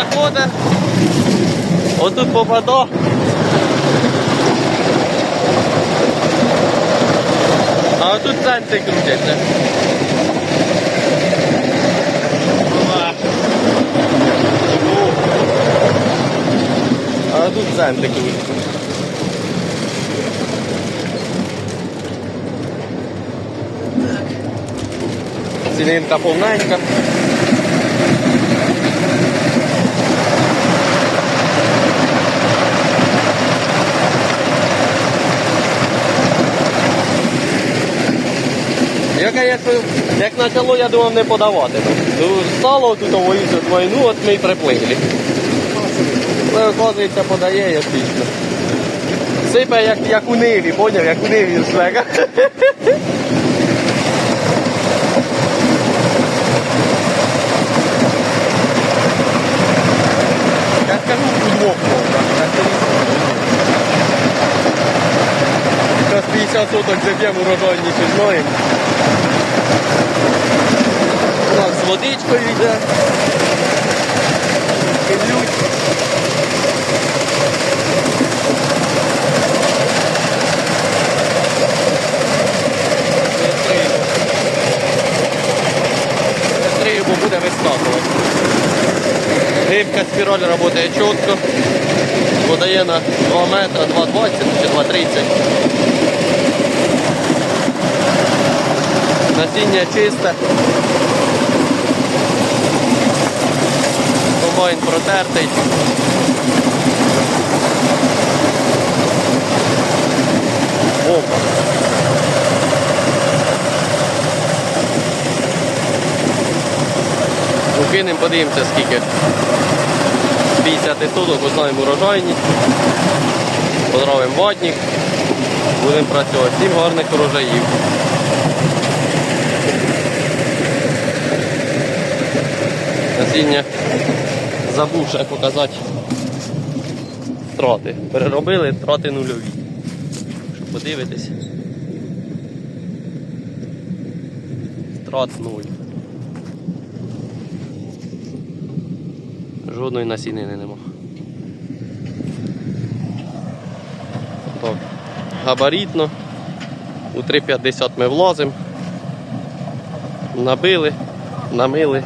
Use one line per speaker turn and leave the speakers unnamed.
заходить, отут попадо. А отут центи крутяться. А тут центи крутяться. Цілінка повненька. Я, конечно, як почало, я думав не подавати. Ну, Стало тут воїться війну, от ми й приплили. Але, оказується, подає як пічно. Сипе як, як у ниві, поняв, як у ниві швека. Я скажу удвох 50 соток заб'ємо урожайніше знаємо. У нас з водичкою йде. Кидлють. Быстрее, бо буде вискакувати. Гибка спіраль працює чітко. Подає на 2 метри, 2,20 чи 2,30. Насіння чисте. Комбайн протертий. Бомба. Укинемо, подивимося скільки. З 50 соток узнаємо урожайність. Поздравимо ватник. Будемо працювати. Всім гарних урожаїв. Насіння забув ще показати втрати. Переробили втрати нульові. Щоб подивитись. Втрат нуль. Жодної насінини нема. Так. Габаритно. У 3,50 ми влазимо. Набили, намили.